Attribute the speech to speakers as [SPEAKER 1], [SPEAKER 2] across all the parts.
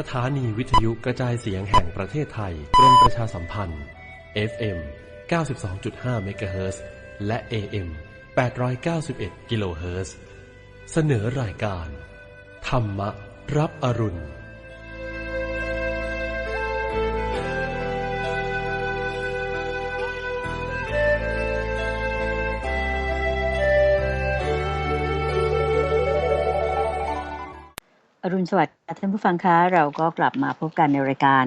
[SPEAKER 1] สถานีวิทยุกระจายเสียงแห่งประเทศไทยกรมประชาสัมพันธ์ FM 92.5เมกะเฮิรตซ์และ AM 891กิโลเฮิรตซ์เสนอรายการ ธรรมรับอรุณ
[SPEAKER 2] อรุณสวัสดิ์ท่านผู้ฟังคะเราก็กลับมาพบกันในรายการ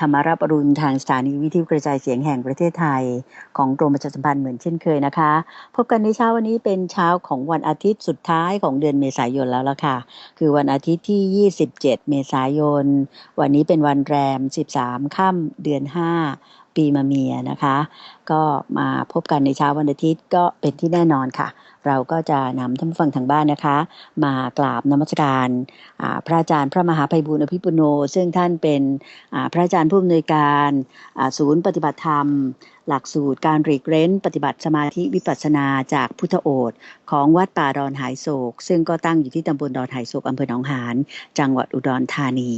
[SPEAKER 2] ธรรมารับอรุณทางสถานีวิทยุกระจายเสียงแห่งประเทศไทย ของกรมประชาสัมพันธ์เหมือนเช่นเคยนะคะ พบกันในเช้าวันนี้เป็นเช้าของวันอาทิตย์สุดท้ายของเดือนเมษายนแล้วล่ะค่ะ คือวันอาทิตย์ที่ 27 เมษายน วันนี้เป็นวันแรม 13 ค่ำเดือน 5 ปีมาเมียนะคะ ก็มาพบกันในเช้าวันอาทิตย์ก็เป็นที่แน่นอนค่ะ เราก็จะนำท่านผู้ฟังทางบ้านนะคะ มากราบนมัสการพระอาจารย์พระมหาภัยบูลอภิปุโน ซึ่งท่านเป็นพระอาจารย์ผู้อำนวยการศูนย์ปฏิบัติธรรม หลักสูตรการรีเกรนปฏิบัติสมาธิวิปัสนาจากพุทธโอษของวัดป่าดอนหายโศก ซึ่งก็ตั้งอยู่ที่ตำบลดอนหายโศกอำเภอหนองหานจังหวัดอุดรธานี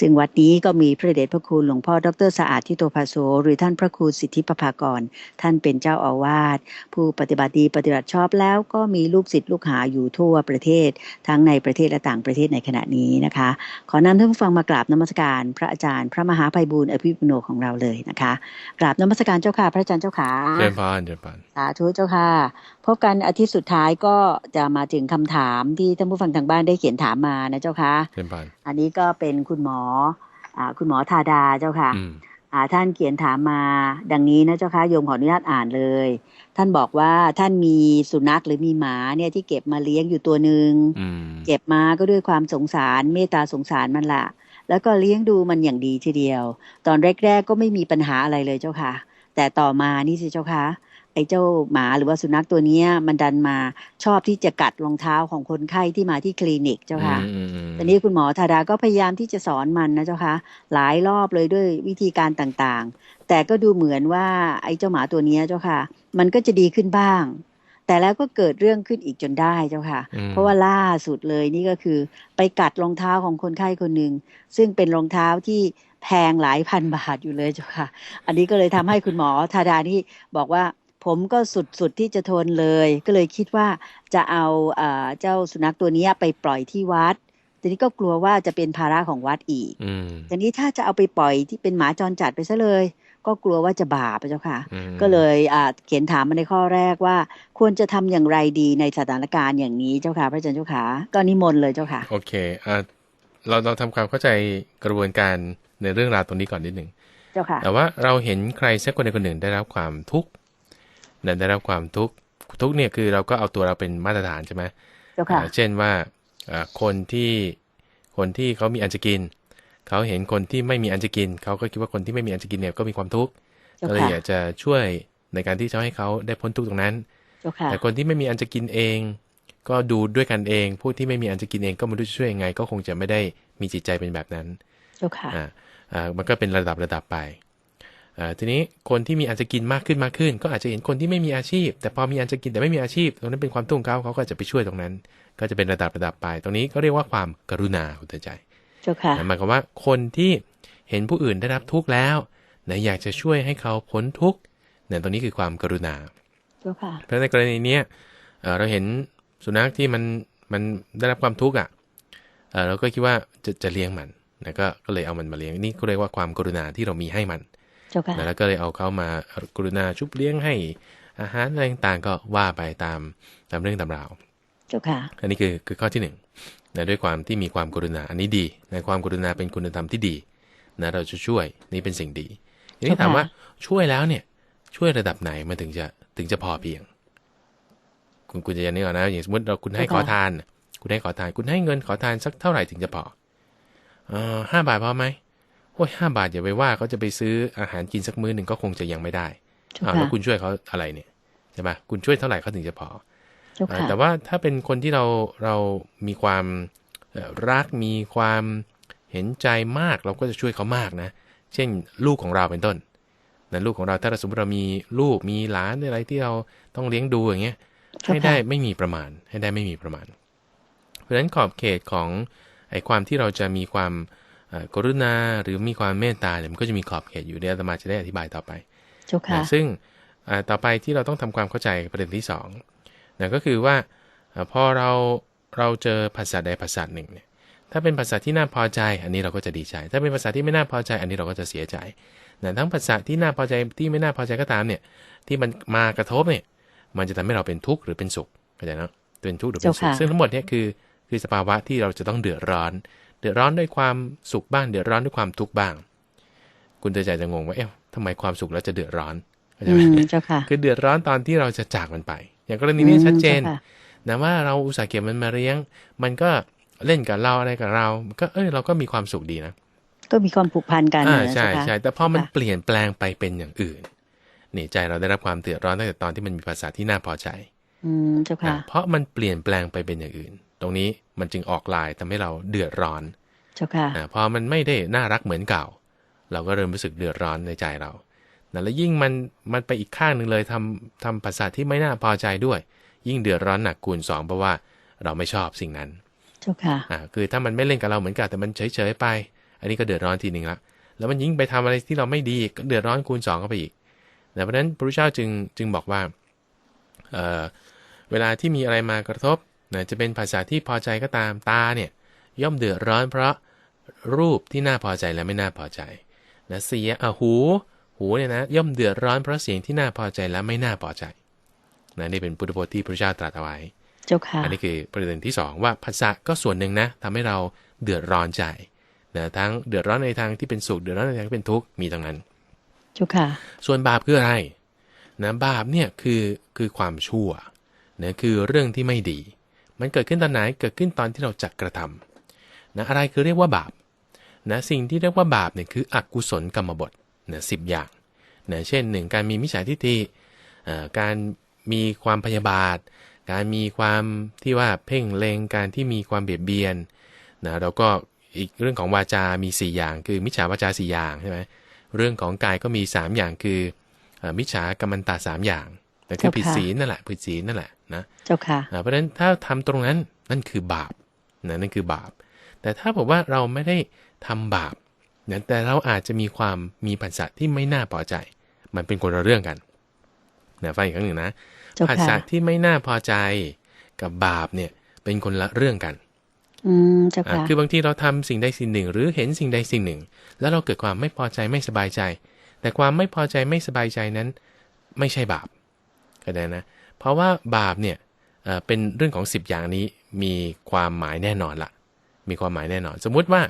[SPEAKER 2] ซึ่งวัดนี้ก็มีพระเดชพระคุณหลวงพ่อดรสะอาดทิโตภาโสหรือท่านพระครูสิทธิปภากร ท่านเป็นเจ้าอาวาสผู้ปฏิบัติดีปฏิบัติชอบแล้วก็มีลูกศิษย์ลูกหาอยู่ทั่วประเทศ ทั้งในประเทศและต่างประเทศในขณะนี้นะคะ ขอนำท่านผู้ฟังมากราบนมัสการ พระอาจารย์ พระมหาภัยบูลอภิปุโนของเราเลยนะคะกราบนมัสการเจ้าค่ะพระอาจารย์เจ้าขา
[SPEAKER 3] เจริญพรเจริญพร
[SPEAKER 2] สาธุเจ้าค่ะ พบกันอาทิตย์สุดท้ายก็จะมาถึงคำถามที่ท่านผู้ฟังทางบ้านได้เขียนถามมานะเจ้าค่ะ
[SPEAKER 3] เจริญพร
[SPEAKER 2] อันนี้ก็เป็นคุณหมออ่าคุณหมอธาดาเจ้าค่ะ
[SPEAKER 3] อืม
[SPEAKER 2] อ่าท่านเขียนถามมาดังนี้นะเจ้าค่ะโยมขออนุญาตอ่านเลย ท่านบอกว่าท่านมีสุนัขหรือมีหมาเนี่ยที่เก็บมาเลี้ยงอยู่ตัวหนึ่ง
[SPEAKER 3] อืม
[SPEAKER 2] เก็บมาก็ด้วยความสงสารเมตตาสงสารมันละแล้วก็เลี้ยงดูมันอย่างดีทีเดียว ตอนแรก ๆ ก็ไม่มีปัญหาอะไรเลยเจ้าค่ะ แต่ต่อมานี่สิเจ้าค่ะไอ้เจ้าหมาหรือว่าสุนัขตัวเนี้ย มันดันมาชอบที่จะกัดรองเท้าของคนไข้ที่มาที่คลินิกเจ้าค่ะ
[SPEAKER 3] อืมอืม
[SPEAKER 2] ตอนนี้คุณหมอธาดาก็พยายามที่จะสอนมันนะเจ้าค่ะหลายรอบเลยด้วยวิธีการต่างๆ แต่ก็ดูเหมือนว่าไอ้เจ้าหมาตัวเนี้ยเจ้าค่ะ มันก็จะดีขึ้นบ้าง แต่แล้วก็เกิดเรื่องขึ้นอีกจนได้เจ้าค่ะ
[SPEAKER 3] อืม
[SPEAKER 2] เพราะว่าล่าสุดเลยนี่ก็คือ ไปกัดรองเท้าของคนไข้คนหนึ่งซึ่งเป็นรองเท้าที่ แพงหลายพันบาทอยู่เลยเจ้าค่ะ อันนี้ก็เลยทำให้คุณหมอธาดานี่บอกว่าผมก็สุดๆที่จะทนเลย ก็เลยคิดว่าจะเอาเอ่อเจ้าสุนัขตัวเนี้ยไปปล่อยที่วัดทีนี้ก็กลัวว่าจะเป็นภาระของวัดอีก
[SPEAKER 3] อืม
[SPEAKER 2] ทีนี้ถ้าจะเอาไปปล่อยที่เป็นหมาจรจัดไปซะเลย ก็กลัวว่าจะบาปอะเจ้าค่ะ
[SPEAKER 3] อืม
[SPEAKER 2] ก็เลยอ่าเขียนถามมาในข้อแรกว่า ควรจะทำอย่างไรดีในสถานการณ์อย่างนี้เจ้าค่ะ พระอาจารย์เจ้าค่ะก็นิมนต์เลยเจ้าค่ะ
[SPEAKER 3] โอเคอ่าเราเราทำความเข้าใจกระบวนการ ในเรื่องราวตรงนี้ก่อนนิดหนึ่ง
[SPEAKER 2] เจ้าค่ะ
[SPEAKER 3] แต่ว่าเราเห็นใครสักคนใดคนหนึ่งได้รับความทุกข์เนี่ยได้รับความทุกข์ทุกข์เนี่ยคือเราก็เอาตัวเราเป็นมาตรฐานใช่ไหม
[SPEAKER 2] เจ้าค่ะ
[SPEAKER 3] อ่าเช่นว่าอ่าคนที่คนที่เขามีอันจะกิน เขาเห็นคนที่ไม่มีอันจะกิน เขาก็คิดว่าคนที่ไม่มีอันจะกินเนี่ยก็มีความทุกข์
[SPEAKER 2] เจ้า
[SPEAKER 3] ก็เลย
[SPEAKER 2] ค่ะ
[SPEAKER 3] อยากจะช่วยในการที่จะให้เขาได้พ้นทุกข์ตรงนั้น
[SPEAKER 2] เจ้าค่ะ
[SPEAKER 3] แต่คนที่ไม่มีอันจะกินเอง ก็ดูด้วยกันเอง ผู้ที่ไม่มีอันจะกินเองก็ไม่รู้จะช่วยยังไง ก็คงจะไม่ได้มีจิตใจเป็นแบบนั้น
[SPEAKER 2] เจ้าค่ะ
[SPEAKER 3] อ่าอ่ามันก็เป็นระดับระดับไปอ่าทีนี้คนที่มีอันจะกินมากขึ้นมากขึ้น ก็อาจจะเห็นคนที่ไม่มีอาชีพ แต่พอมีอันจะกินแต่ไม่มีอาชีพ ตรงนั้นเป็นความทุกข์ของเขาเขาก็จะไปช่วยตรงนั้น ก็จะเป็นระดับระดับไป ตรงนี้ก็เรียกว่าความกรุณาคุณเตือนใจ
[SPEAKER 2] เจ้าค่ะ
[SPEAKER 3] หมายความว่าคนที่เห็นผู้อื่นได้รับทุกข์แล้วนะอยากจะช่วยให้เขาพ้นทุกข์เนี่ยตรงนี้คือความกรุณา
[SPEAKER 2] เจ้าค่ะ
[SPEAKER 3] เพราะในกรณีเนี้ยเอ่อเราเห็นสุนัขที่มันมันได้รับความทุกข์อะเอ่อเราก็คิดว่าจะจะเลี้ยงมัน นะก็ก็เลยเอามันมาเลี้ยงนี่ก็เรียกว่าความกรุณาที่เรามีให้มัน
[SPEAKER 2] เจ้าค่ะ
[SPEAKER 3] นะแล้วก็เลยเอาเขามากรุณาชุบเลี้ยงให้อาหารอะไรต่างๆก็ว่าไปตามตามเรื่องตามราว
[SPEAKER 2] เจ้าค่ะ
[SPEAKER 3] อันนี้คือคือข้อที่หนึ่งนะด้วยความที่มีความกรุณาอันนี้ดีในะความกรุณาเป็นคุณธรรมที่ดีนะเราจะช่วยนี่เป็นสิ่งดีทีนี้ถามว่าช่วยแล้วเนี่ยช่วยระดับไหนมันถึงจะถึงจะพอเพียง คุณคุณจะยันนี่ก่อนนะอย่างสมมติเราคุณให้ขอทาน คุณให้ขอทาน คุณให้เงินขอทานสักเท่าไหร่ถึงจะพอ เออห้าบาทพอไหมโอ้ยห้าบาทอย่าไปว่าเขาจะไปซื้ออาหารกินสักมื้อหนึ่งก็คงจะยังไม่ได้
[SPEAKER 2] เจ้า
[SPEAKER 3] อ้าว
[SPEAKER 2] ค่ะ
[SPEAKER 3] แล้วคุณช่วยเขาอะไรเนี่ยใช่ปะคุณช่วยเท่าไหร่เขาถึงจะพอ
[SPEAKER 2] เจ้า
[SPEAKER 3] เอ่อ
[SPEAKER 2] ค่ะ
[SPEAKER 3] แต่ว่าถ้าเป็นคนที่เราเรามีความเอ่อรักมีความเห็นใจมากเราก็จะช่วยเขามากนะ เช่นลูกของเราเป็นต้นนะลูกของเราถ้าเราสมมติเรามีลูกมีหลานอะไรที่เราต้องเลี้ยงดูอย่างเงี้ย
[SPEAKER 2] เจ้าค่ะ
[SPEAKER 3] ให้ได้ไม่มีประมาณ ให้ได้ไม่มีประมาณ เพราะฉะนั้นขอบเขตของ ไอ้ความที่เราจะมีความเอ่อกรุณาหรือมีความเมตตาเนี่ยมันก็จะมีขอบเขตอยู่เดี๋ยวอาตมาจะได้อธิบายต่อไป
[SPEAKER 2] เจ้าค่ะ
[SPEAKER 3] นะซึ่งอ่าต่อไปที่เราต้องทำความเข้าใจประเด็นที่สองนะก็คือว่าอ่าพอเราเราเจอภาษาใดภาษาหนึ่งเนี่ยถ้าเป็นภาษาที่น่าพอใจ อันนี้เราก็จะดีใจ ถ้าเป็นภาษาที่ไม่น่าพอใจ อันนี้เราก็จะเสียใจนะทั้งภาษาที่น่าพอใจที่ไม่น่าพอใจก็ตามเนี่ย ที่มันมากระทบเนี่ย มันจะทำให้เราเป็นทุกข์หรือเป็นสุขเข้าใจเนาะเป็นทุกข์หรือเป็นสุข
[SPEAKER 2] เจ้าค่ะ
[SPEAKER 3] ซึ่งทั้งหมดเนี่ยคือ คือสภาวะที่เราจะต้องเดือดร้อน เดือดร้อนด้วยความสุขบ้าง เดือดร้อนด้วยความทุกข์บ้าง คุณเตยใจจะงงว่าเอ๊ะทำไมความสุขแล้วจะเดือดร้อนเข้าใจ
[SPEAKER 2] อื
[SPEAKER 3] ไหม
[SPEAKER 2] มเจ้าค่ะ
[SPEAKER 3] คือเดือดร้อนตอนที่เราจะจากมันไป อย่างกรณีนี้ชัดเจน
[SPEAKER 2] อืมจ้าค่ะ
[SPEAKER 3] นะว่าเราอุตส่าห์เก็บมันมาเลี้ยง มันก็เล่นกับเราอะไรกับเรา ก็เอ้ยเราก็มีความสุขดีนะ
[SPEAKER 2] ก็มีความผูกพันกัน
[SPEAKER 3] อ่า
[SPEAKER 2] นะ
[SPEAKER 3] ใช่
[SPEAKER 2] เจ้าค่ะ
[SPEAKER 3] ใช่แต่พอมัน
[SPEAKER 2] ค่ะ
[SPEAKER 3] เปลี่ยนแปลงไปเป็นอย่างอื่นนี่ใจเราได้รับความเดือดร้อนตั้งแต่ตอนที่มันมีภาษาที่น่าพอใจ
[SPEAKER 2] อืมเจ้าค่ะ
[SPEAKER 3] อะเพราะมันเปลี่ยนแปลงไปเป็นอย่างอื่น ตรงนี้มันจึงออกลายทำให้เราเดือดร้อน
[SPEAKER 2] เจ้าค่ะ
[SPEAKER 3] อะพอมันไม่ได้น่ารักเหมือนเก่า เราก็เริ่มรู้สึกเดือดร้อนในใจเรานะแล้วยิ่งมันมันไปอีกข้างหนึ่งเลยทำทำภาษาที่ไม่น่าพอใจด้วย ยิ่งเดือดร้อนหนักคูณสองเพราะว่าเราไม่ชอบสิ่งนั้น
[SPEAKER 2] เจ้าค่ะ
[SPEAKER 3] อ่าคือถ้ามันไม่เล่นกับเราเหมือนกันแต่มันเฉยๆไป อันนี้ก็เดือดร้อนทีหนึ่งละแล้วมันยิ่งไปทำอะไรที่เราไม่ดีก็เดือดร้อนคูณสองเข้าไปอีกนะเพราะฉะนั้นพระพุทธเจ้าจึงจึงบอกว่าเอ่อเวลาที่มีอะไรมากระทบ นะจะเป็นภาษาที่พอใจก็ตามตาเนี่ยย่อมเดือดร้อนเพราะรูปที่น่าพอใจและไม่น่าพอใจนะเสียอะหู หูเนี่ยนะย่อมเดือดร้อนเพราะเสียงที่น่าพอใจและไม่น่าพอใจนะนี่เป็นพุทธพจน์ที่พระพุทธเจ้าตรัสเอาไว้
[SPEAKER 2] เจ้าค่ะ
[SPEAKER 3] อันนี้คือประเด็นที่สองว่าภาษาก็ส่วนหนึ่งนะทำให้เราเดือดร้อนใจนะทั้งเดือดร้อนในทางที่เป็นสุขเดือดร้อนในทางที่เป็นทุกข์มีตรงนั้น
[SPEAKER 2] เจ้าค่ะ
[SPEAKER 3] ส่วนบาปคืออะไรนะบาปเนี่ยคือคือความชั่วนะคือเรื่องที่ไม่ดี มันเกิดขึ้นตอนไหนเกิดขึ้นตอนที่เราจักกระทำนะอะไรคือเรียกว่าบาปนะสิ่งที่เรียกว่าบาปเนี่ยคืออกุศลกรรมบทนะสิบอย่างนะเช่นหนึ่งการมีมิจฉาทิฏฐิเอ่อการมีความพยาบาท การมีความที่ว่าเพ่งเลงการที่มีความเบียดเบียนนะแล้วก็อีกเรื่องของวาจา มี 4 อย่าง คือมิจฉาวาจา 4 อย่างใช่ไหมเรื่องของกายก็มี 3 อย่างคือเอ่อมิจฉากรรมันตาสามอย่างแต่คือ
[SPEAKER 2] เจ้าค่ะ
[SPEAKER 3] ผิดศีลนั่นแหละผิดศีลนั่นแหละ นะ
[SPEAKER 2] เจ้าค่ะ
[SPEAKER 3] อ่าเพราะฉะนั้นถ้าทำตรงนั้นนั่นคือบาปนะนั่นคือบาป แต่ถ้าบอกว่าเราไม่ได้ทำบาปนะแต่เราอาจจะมีความมีปัญษะที่ไม่น่าพอใจ มันเป็นคนละเรื่องกันนะฟังอีกครั้งหนึ่งนะ
[SPEAKER 2] เจ้า
[SPEAKER 3] ภา
[SPEAKER 2] ค่ะ
[SPEAKER 3] ษาที่ไม่น่าพอใจกับบาปเนี่ยเป็นคนละเรื่องกัน
[SPEAKER 2] อืมเจ้า
[SPEAKER 3] อ่า
[SPEAKER 2] ค่ะ
[SPEAKER 3] คือบางทีเราทำสิ่งใดสิ่งหนึ่ง หรือเห็นสิ่งใดสิ่งหนึ่ง แล้วเราเกิดความไม่พอใจไม่สบายใจ แต่ความไม่พอใจไม่สบายใจนั้น ไม่ใช่บาปก็ได้นะ เพราะว่าบาปเนี่ยเอ่อเป็นเรื่องของ 10 อย่างนี้มีความหมายแน่นอนละมีความหมายแน่นอน สมมุติว่า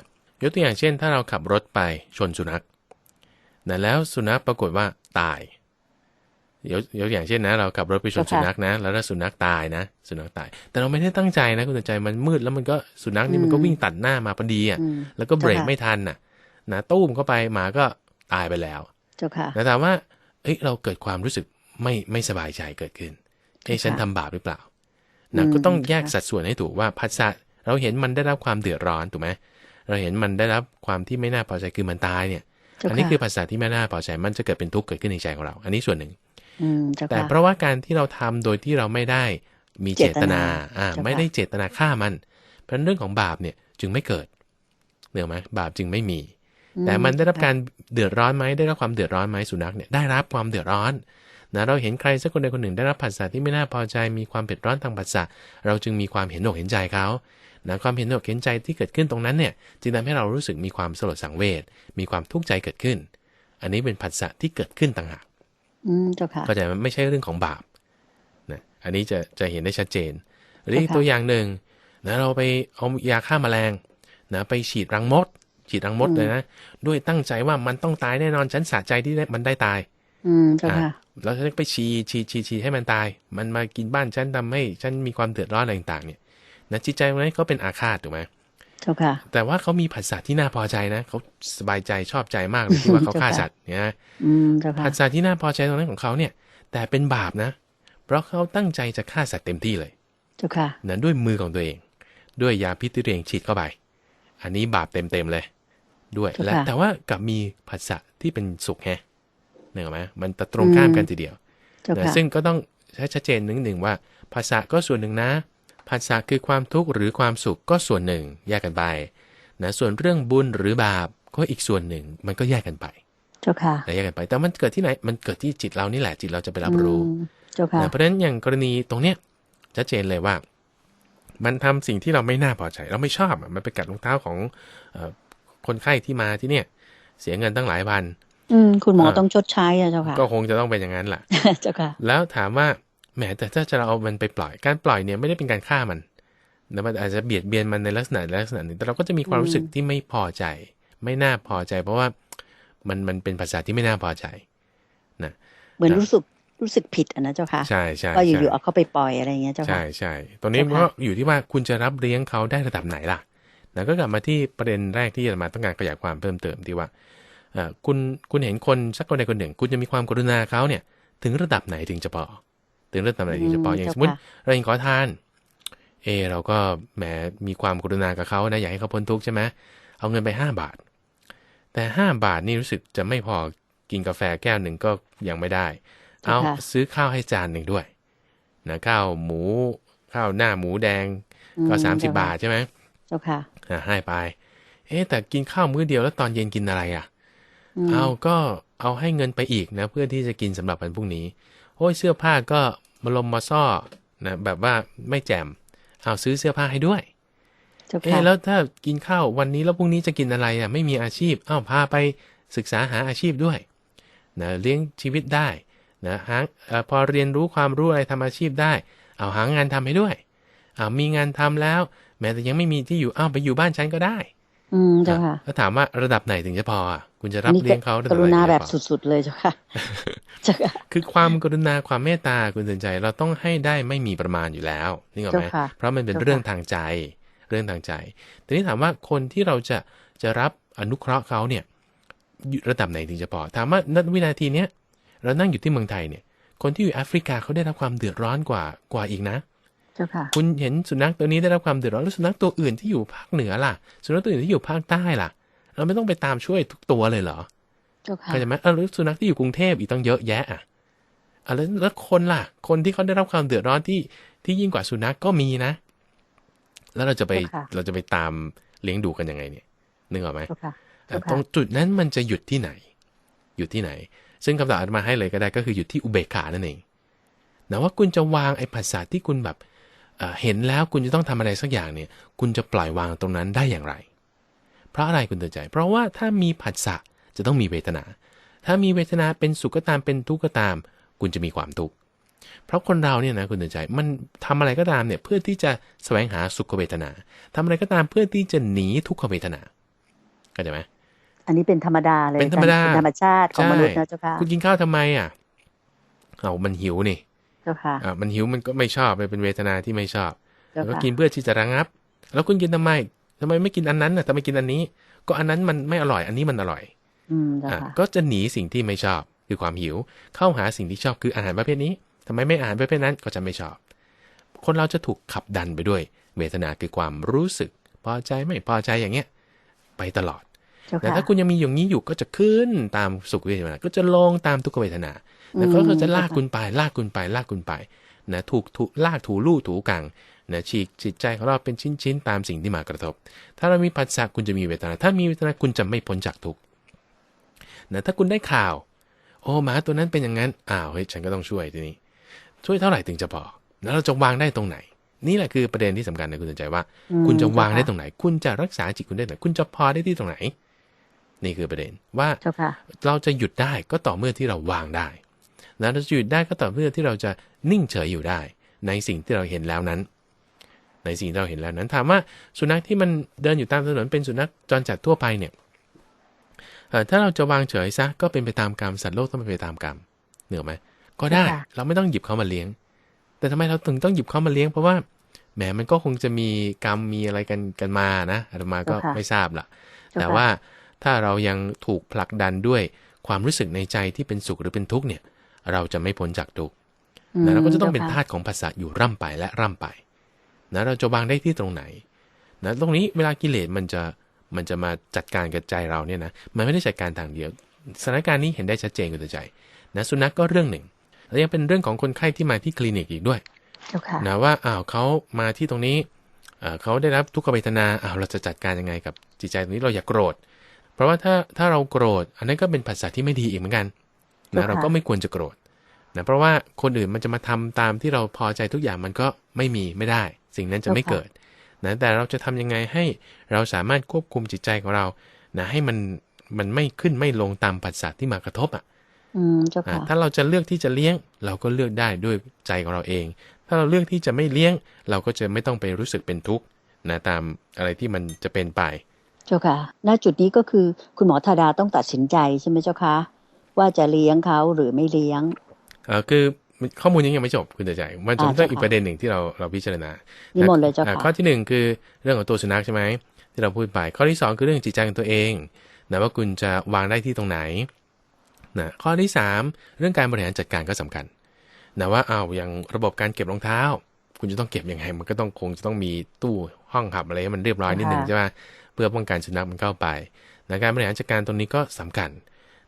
[SPEAKER 3] ยกตัวอย่างเช่น ถ้าเราขับรถไปชนสุนัขนะแล้วสุนัขปรากฏว่าตายยกยกอย่างเช่นนะ เราขับรถไปชน
[SPEAKER 2] เจ้าค่ะ
[SPEAKER 3] สุนัขนะ แล้วถ้าสุนัขตายนะ สุนัขตาย แต่เราไม่ได้ตั้งใจนะคุณตัดใจมันมืดแล้วมันก็สุนัขนี่มันก็
[SPEAKER 2] อืม
[SPEAKER 3] วิ่งตัดหน้ามาพอดีอะ
[SPEAKER 2] อืม
[SPEAKER 3] แล้วก็เบรก
[SPEAKER 2] เจ้าค่ะ
[SPEAKER 3] ไม่ทันน่ะนะตู้มเข้าไปหมาก็ตายไปแล้ว
[SPEAKER 2] เจ้าค่ะ
[SPEAKER 3] นะถามว่าเอ้ยเราเกิดความรู้สึกไม่ไม่สบายใจเกิดขึ้น เอ้ย
[SPEAKER 2] ค่ะ
[SPEAKER 3] ฉันทำบาปหรือเปล่านะ
[SPEAKER 2] อืม
[SPEAKER 3] ก็ต้องแยก
[SPEAKER 2] ค่ะ
[SPEAKER 3] สัดส่วนให้ถูกว่าพัสสะเราเห็นมันได้รับความเดือดร้อนถูกไหมเราเห็นมันได้รับความที่ไม่น่าพอใจคือมันตายเนี่ย
[SPEAKER 2] เจ้า
[SPEAKER 3] อันนี้
[SPEAKER 2] ค่ะ
[SPEAKER 3] คือภาษาที่ไม่น่าพอใจมันจะเกิดเป็นทุกข์เกิดขึ้นในใจของเรา อันนี้ส่วนหนึ่ง
[SPEAKER 2] อืมเจ้า
[SPEAKER 3] แต่
[SPEAKER 2] ค่ะ
[SPEAKER 3] เพราะว่าการที่เราทำโดยที่เราไม่ได้มีเจตนา
[SPEAKER 2] เจตนา
[SPEAKER 3] อ่า
[SPEAKER 2] เจ้าค่ะ
[SPEAKER 3] ไม่ได้เจตนาฆ่ามัน เพราะฉะนั้นเรื่องของบาปเนี่ยจึงไม่เกิดเหนือไหมบาปจึงไม่มี แต่มันได้รับการเดือดร้อนไหมได้รับความเดือดร้อนไหมสุนัขเนี่ยได้รับความเดือดร้อน นะเราเห็นใครสักคนใดคนหนึ่งได้รับผัสสะที่ไม่น่าพอใจมีความเผ็ดร้อนทางผัสสะเราจึงมีความเห็นอกเห็นใจเขานะความเห็นอกเห็นใจที่เกิดขึ้นตรงนั้นเนี่ยจึงทำให้เรารู้สึกมีความสลดสังเวชมีความทุกข์ใจเกิดขึ้น อันนี้เป็นผัสสะที่เกิดขึ้นต่างหาก
[SPEAKER 2] อืมเจ้าค่ะ
[SPEAKER 3] เข้าใจไหมไม่ใช่เรื่องของบาปนะอันนี้จะจะเห็นได้ชัดเจนหรืออีก
[SPEAKER 2] ค่ะ
[SPEAKER 3] ตัวอย่างหนึ่งนะเราไปเอายาฆ่าแมลงนะไปฉีดรังมด ฉีดรังมดเลยนะด้วยตั้งใจว่ามันต้องตายแน่นอนฉันสะใจที่ได้มันได้ตาย
[SPEAKER 2] อืมเจ้าค่ะ
[SPEAKER 3] แล้วฉันไปฉีดฉีดฉีดฉีดให้มันตาย มันมากินบ้านฉันทำให้ฉันมีความเดือดร้อนอะไรต่างๆ เนี่ยนะจิตใจตรงนั้นเขาเป็นอาฆาตถูกไหม
[SPEAKER 2] เจ้าค่ะ
[SPEAKER 3] แต่ว่าเขามีภาษาที่น่าพอใจนะเขาสบายใจชอบใจมากเลยที่ว่าเขาฆ่า
[SPEAKER 2] เจ้าค่ะ
[SPEAKER 3] สัตว์เนี่ยนะ
[SPEAKER 2] อืมเจ้าค่ะ
[SPEAKER 3] ภาษาที่น่าพอใจตรงนั้นของเขาเนี่ย แต่เป็นบาปนะ เพราะเขาตั้งใจจะฆ่าสัตว์เต็มที่เลย
[SPEAKER 2] เจ้าค่ะ
[SPEAKER 3] นะด้วยมือของตัวเอง ด้วยยาพิษที่ตัวเองฉีดเข้าไปอันนี้บาปเต็มๆเลย ด้วย
[SPEAKER 2] เจ้าค่ะ
[SPEAKER 3] และแต่ว่ากับมีภาษาที่เป็นสุขแฮะ เนกออกไหมมันตรงข้ามกันทีเดียว
[SPEAKER 2] เจ้า
[SPEAKER 3] นะ
[SPEAKER 2] ค่ะ
[SPEAKER 3] ซึ่งก็ต้องให้ชัดเจนหนึ่งหนึ่งว่า ภาษาก็ส่วนหนึ่งนะ ภาษาคือความทุกข์หรือความสุขก็ส่วนหนึ่งแยกกันไปนะส่วนเรื่องบุญหรือบาปก็อีกส่วนหนึ่งมันก็แยกกันไป
[SPEAKER 2] เจ้าค่ะ
[SPEAKER 3] นะแยกกันไป แต่มันเกิดที่ไหน มันเกิดที่จิตเรานี่แหละจิตเราจะไปรับรู้
[SPEAKER 2] อืมเจ้าค่ะ
[SPEAKER 3] นะเพราะฉะนั้นอย่างกรณีตรงเนี้ยชัดเจนเลยว่า มันทำสิ่งที่เราไม่น่าพอใจ เราไม่ชอบอะมันไปกัดรองเท้าของเออคนไข้ที่มาที่เนี่ย เสียเงินตั้งหลายพัน
[SPEAKER 2] อืมคุณหมอ
[SPEAKER 3] เอ่อ
[SPEAKER 2] ต้องชดใช้อะเจ้าค่ะ
[SPEAKER 3] ก็คงจะต้องเป็นอย่างนั้นแหละ
[SPEAKER 2] เจ้าค่ะ
[SPEAKER 3] แล้วถามว่าแหมแต่ถ้าจะเราเอามันไปปล่อยการปล่อยเนี่ยไม่ได้เป็นการฆ่ามันแต่มันอาจจะเบียดเบียนมันในลักษณะใดลักษณะหนึ่งแต่เราก็จะมีความรู้สึกที่ไม่พอใจ ไม่น่าพอใจ เพราะว่ามันมันเป็นภาษาที่ไม่น่าพอใจ
[SPEAKER 2] เหมือน
[SPEAKER 3] ครับ
[SPEAKER 2] รู้สึกรู้สึกผิดอะนะเจ้าค่ะ
[SPEAKER 3] ใช่ใช่
[SPEAKER 2] ว่าอ
[SPEAKER 3] ใช่
[SPEAKER 2] ยู่ๆเอาเข้าไปปล่อยอะไรอย่างเงี้ยเจ้า
[SPEAKER 3] ใช่
[SPEAKER 2] ค่ะ
[SPEAKER 3] ใช่ตรงนี้
[SPEAKER 2] เจ้า
[SPEAKER 3] ก็
[SPEAKER 2] ค่ะ
[SPEAKER 3] อยู่ที่ว่าคุณจะรับเลี้ยงเขาได้ระดับไหนล่ะนะก็กลับมาที่ประเด็นแรกที่จะมาต้องการขยายความเพิ่มเติมที่ว่าเอ่อ คุณคุณเห็นคนสักคนใดคนหนึ่ง คุณจะมีความกรุณาเขาเนี่ย ถึงระดับไหนถึงจะพอถึงระดับไหนถึงจะพอ
[SPEAKER 2] อืม
[SPEAKER 3] อย่าง
[SPEAKER 2] เจ้า
[SPEAKER 3] สมมติ
[SPEAKER 2] ค่ะ
[SPEAKER 3] เราเห็นขอทานเออเราก็แหมมีความกรุณากับเขานะอยากให้เขาพ้นทุกข์ใช่ไหมเอาเงินไปห้าบาท แต่ห้าบาทนี่รู้สึกจะไม่พอกินกาแฟแก้วหนึ่งก็ยังไม่ได้ เอา
[SPEAKER 2] เจ้าค่ะ
[SPEAKER 3] ซื้อข้าวให้จานหนึ่งด้วยนะข้าวหมูข้าวหน้าหมูแดงก็
[SPEAKER 2] อื
[SPEAKER 3] สามสิบ
[SPEAKER 2] เจ้ค่ะ
[SPEAKER 3] บาทใช่ไหม
[SPEAKER 2] เจ้าค่ะ
[SPEAKER 3] อ่าให้ไป เอ๊ะแต่กินข้าวมื้อเดียวแล้วตอนเย็นกินอะไรอะ
[SPEAKER 2] ม
[SPEAKER 3] เอาก็เอาให้เงินไปอีกนะ เพื่อที่จะกินสำหรับวันพรุ่งนี้โอ้ยเสื้อผ้าก็มาลมมาซ่อนะแบบว่าไม่แจ่มเอาซื้อเสื้อผ้าให้ด้วย
[SPEAKER 2] เจ้า
[SPEAKER 3] เอ๊ะ
[SPEAKER 2] ค่ะ
[SPEAKER 3] แล้วถ้ากินข้าววันนี้แล้วพรุ่งนี้จะกินอะไรอะไม่มีอาชีพอ้าวพาไปศึกษาหาอาชีพด้วยนะเลี้ยงชีวิตได้นะหาเอ่อพอเรียนรู้ความรู้อะไรทำอาชีพได้ เอาหางานทำให้ด้วยเอามีงานทำแล้ว แม้แต่ยังไม่มีที่อยู่อ้าวไปอยู่บ้านฉันก็ได้
[SPEAKER 2] อืมเจ้าค่ะ
[SPEAKER 3] แล้วถามว่าระดับไหนถึงจะพออะคุณจะรับ
[SPEAKER 2] อันนี้
[SPEAKER 3] เลี้ยงเขาระ
[SPEAKER 2] ก
[SPEAKER 3] ดับ
[SPEAKER 2] รุ
[SPEAKER 3] ไหน
[SPEAKER 2] ณา
[SPEAKER 3] ถึง
[SPEAKER 2] แบ
[SPEAKER 3] จะ
[SPEAKER 2] บ
[SPEAKER 3] พอ
[SPEAKER 2] สุดๆเลยเจ้าค่ะเจ้าค่ะ
[SPEAKER 3] คือความกรุณาความเมตตาคุณสนใจเราต้องให้ได้ไม่มีประมาณอยู่แล้วนี่หรอกไหม
[SPEAKER 2] เจ้าค่ะ
[SPEAKER 3] เพราะมันเป็น
[SPEAKER 2] เจ้าค่ะ
[SPEAKER 3] เรื่องทางใจ เรื่องทางใจแต่นี่ถามว่าคนที่เราจะจะรับอนุเคราะห์เขาเนี่ยอยู่ระดับไหนถึงจะพอ ถามว่าณวินาทีเนี้ยเรานั่งอยู่ที่เมืองไทยเนี่ย คนที่อยู่แอฟริกาเขาได้รับความเดือดร้อนกว่ากว่าอีกนะ
[SPEAKER 2] เจ้าค่ะ
[SPEAKER 3] คุณเห็นสุนัขตัวนี้ได้รับความเดือดร้อนแล้วสุนัขตัวอื่นที่อยู่ภาคเหนือล่ะ สุนัขตัวอื่นที่อยู่ภาคใต้ล่ะ เราไม่ต้องไปตามช่วยทุกตัวเลยเหรอ
[SPEAKER 2] เจ้าค่ะ
[SPEAKER 3] เข้าใจไหมเออแล้วสุนัขที่อยู่กรุงเทพอีกต้องเยอะแยะอะอะแล้วแล้วคนล่ะ คนที่เขาได้รับความเดือดร้อนที่ที่ยิ่งกว่าสุนัขก็มีนะ แล้วเราจะไป
[SPEAKER 2] เจ้าค่ะ
[SPEAKER 3] เราจะไปตามเลี้ยงดูกันยังไงเนี่ยนึกออกไหม
[SPEAKER 2] เจ้าค่ะ
[SPEAKER 3] อะ
[SPEAKER 2] เจ้าค่ะ
[SPEAKER 3] ตรงจุดนั้นมันจะหยุดที่ไหนหยุดที่ไหน ซึ่งคำตอบอาตมาให้เลยก็ได้ก็คือหยุดที่อุเบกขานั่นเองนะว่าคุณจะวางไอ้ภาษาที่คุณแบบ เอ่อเห็นแล้วคุณจะต้องทำอะไรสักอย่างเนี่ย คุณจะปล่อยวางตรงนั้นได้อย่างไร เพราะอะไรคุณเตือนใจ เพราะว่าถ้ามีผัสสะจะต้องมีเวทนา ถ้ามีเวทนาเป็นสุขก็ตามเป็นทุกข์ก็ตาม คุณจะมีความทุกข์ เพราะคนเราเนี่ยนะคุณเตือนใจ มันทำอะไรก็ตามเนี่ยเพื่อที่จะแสวงหาสุขเวทนาทำอะไรก็ตามเพื่อที่จะหนีทุกขเวทนาเข้าใจไหม
[SPEAKER 2] อันนี้เป็นธรรมดาเลย
[SPEAKER 3] เป็นธรรมดา
[SPEAKER 2] เป็นธรรมชาติของ
[SPEAKER 3] ใช่
[SPEAKER 2] มนุษย์นะเจ้าค่ะ
[SPEAKER 3] คุณกินข้าวทำไมอะเอามันหิวนี่
[SPEAKER 2] เจ้าค่ะ
[SPEAKER 3] อ่ามันหิวมันก็ไม่ชอบมันเป็นเวทนาที่ไม่ชอบ
[SPEAKER 2] เจ้า
[SPEAKER 3] แล้วก็
[SPEAKER 2] ค่ะ
[SPEAKER 3] กินเพื่อที่จะระงับ แล้วคุณกินทำไมทำไมไม่กินอันนั้นน่ะทำไมกินอันนี้ ก็อันนั้นมันไม่อร่อย อันนี้มันอร่อย
[SPEAKER 2] อืมเจ้า
[SPEAKER 3] อะ
[SPEAKER 2] ค่ะ
[SPEAKER 3] ก็จะหนีสิ่งที่ไม่ชอบคือความหิว เข้าหาสิ่งที่ชอบคืออาหารประเภทนี้ทำไมไม่อาหารประเภทนั้นก็จะไม่ชอบ คนเราจะถูกขับดันไปด้วย เวทนาคือความรู้สึก พอใจไม่พอใจอย่างเงี้ย ไปตลอด
[SPEAKER 2] เจ้า
[SPEAKER 3] แต่
[SPEAKER 2] ค่ะ
[SPEAKER 3] ถ้าคุณยังมีอย่างนี้อยู่ก็จะขึ้นตามสุขเวทนา ก็จะลงตามทุกขเวทนาแล้วก็
[SPEAKER 2] อืม
[SPEAKER 3] จะลากคุณไปลากคุณไปลากคุณไปนะถูกถูกลากถูลู่ถูกังนะฉีกจิตใจของเราเป็นชิ้นๆ ตามสิ่งที่มากระทบ ถ้าเรามีปัสสะคุณจะมีเวทนา ถ้ามีเวทนาคุณจะไม่พ้นจากทุกข์นะถ้าคุณได้ข่าว โอ้หมาตัวนั้นเป็นอย่างนั้นอ้าวเฮ้ยฉันก็ต้องช่วยทีนี้ ช่วยเท่าไหร่ถึงจะพอแล้วเราจะวางได้ตรงไหน นี่แหละคือประเด็นที่สำคัญนะคุณสนใจว่า
[SPEAKER 2] อืม
[SPEAKER 3] คุณจะวางได้
[SPEAKER 2] เจ้าค่ะ
[SPEAKER 3] ตรงไหน คุณจะรักษาจิตคุณได้ตรงไหน คุณจะพอได้ที่ตรงไหน นี่คือประเด็นว่า
[SPEAKER 2] เจ้าค่ะ
[SPEAKER 3] เราจะหยุดได้ก็ต่อเมื่อที่เราวางได้นะเราจะหยุดได้ก็ต่อเมื่อที่เราจะนิ่งเฉยอยู่ได้ ในสิ่งที่เราเห็นแล้วนั้น ในสิ่งที่เราเห็นแล้วนั้น ถามว่าสุนัขที่มันเดินอยู่ตามถนนเป็นสุนัขจรจัดทั่วไปเนี่ยเอ่อถ้าเราจะวางเฉยซะก็เป็นไปตามกรรมสัตว์โลกต้องเป็นไปตามกรรมเหนืออกไหมก็ได้
[SPEAKER 2] ค่ะ
[SPEAKER 3] เราไม่ต้องหยิบเขามาเลี้ยง แต่ทำไมเราถึงต้องหยิบเขามาเลี้ยงเพราะว่าแหมมันก็คงจะมีกรรมมีอะไรกันกันมานะอาตมาก็
[SPEAKER 2] เจ้าค่ะ
[SPEAKER 3] ไม่ทราบละ
[SPEAKER 2] เจ้าค่ะ
[SPEAKER 3] แต่ว่า ถ้าเรายังถูกผลักดันด้วยความรู้สึกในใจที่เป็นสุขหรือเป็นทุกข์เนี่ย เราจะไม่พ้นจากทุกข์
[SPEAKER 2] อืม
[SPEAKER 3] นะเราก็จะต้องเป็น
[SPEAKER 2] จ้
[SPEAKER 3] ทาสของภาษาอยู่ร่ำไปและร่ำไปนะเราจะวางได้ที่ตรงไหนนะตรงนี้เวลากิเลสมันจะมันจะมาจัดการกับใจเราเนี่ยนะมันไม่ได้จัดการทางเดียวสถานการณ์นี้เห็นได้ชัดเจนกับตัวใจนะสุนัขก็เรื่องหนึ่ง แล้วยังเป็นเรื่องของคนไข้ที่มาที่คลินิกอีกด้วย
[SPEAKER 2] เจ้าค่ะ
[SPEAKER 3] นะว่าอ้าวเขามาที่ตรงนี้เอ่อเขาได้รับทุกขเวทนาอ้าวเราจะจัดการยังไงกับจิตใจตรงนี้เราอย่าโกรธ เพราะว่าถ้าถ้าเราโกรธ อันนั้นก็เป็นภาษาที่ไม่ดีอีกเหมือนกันนะ
[SPEAKER 2] เจ้าค่ะ
[SPEAKER 3] เราก็ไม่ควรจะโกรธนะเพราะว่าคนอื่นมันจะมาทำตามที่เราพอใจทุกอย่างมันก็ไม่มีไม่ได้ สิ่งนั้นจะไม่เกิดนะแต่เราจะทำยังไงให้เราสามารถควบคุมจิตใจของเรานะให้มันมันไม่ขึ้นไม่ลงตามปัสสะที่มากระทบอะ
[SPEAKER 2] อืมเจ้า
[SPEAKER 3] อ่า
[SPEAKER 2] ค่ะ
[SPEAKER 3] ถ้าเราจะเลือกที่จะเลี้ยง เราก็เลือกได้ด้วยใจของเราเอง ถ้าเราเลือกที่จะไม่เลี้ยง เราก็จะไม่ต้องไปรู้สึกเป็นทุกข์นะตามอะไรที่มันจะเป็นไป
[SPEAKER 2] เจ้าค่ะ ณ จุดนี้ก็คือคุณหมอธาดาต้องตัดสินใจใช่ไหมเจ้าคะว่าจะเลี้ยงเขาหรือไม่เลี้ยง
[SPEAKER 3] เอ่อคือข้อมูลยังไม่จบคุณเตใจ มันจะ
[SPEAKER 2] อ่า
[SPEAKER 3] ต้อง
[SPEAKER 2] เจ้าค่ะ
[SPEAKER 3] อีกประเด็นหนึ่งที่เราเราพิจารณา
[SPEAKER 2] นิมนต์เลยเจ้า
[SPEAKER 3] อ่
[SPEAKER 2] ค่ะ
[SPEAKER 3] ข้อที่หนึ่งคือเรื่องของตัวสุนัขใช่ไหมที่เราพูดไป ข้อที่สองคือเรื่องจิตใจของตัวเองนะว่าคุณจะวางได้ที่ตรงไหนนะข้อที่สามเรื่องการบริหารจัดการก็สำคัญนะว่าเอาวอย่างระบบการเก็บรองเท้า คุณจะต้องเก็บยังไงมันก็ต้องคงจะต้องมีตู้ห้องหับอะไรให้มันเรียบร้อยนิดนึง
[SPEAKER 2] ค่ะ
[SPEAKER 3] ใช่ไหม เพื่อป้องกันสุนัขมันเข้าไปนะการบริหารจัดการตรงนี้ก็สำคัญ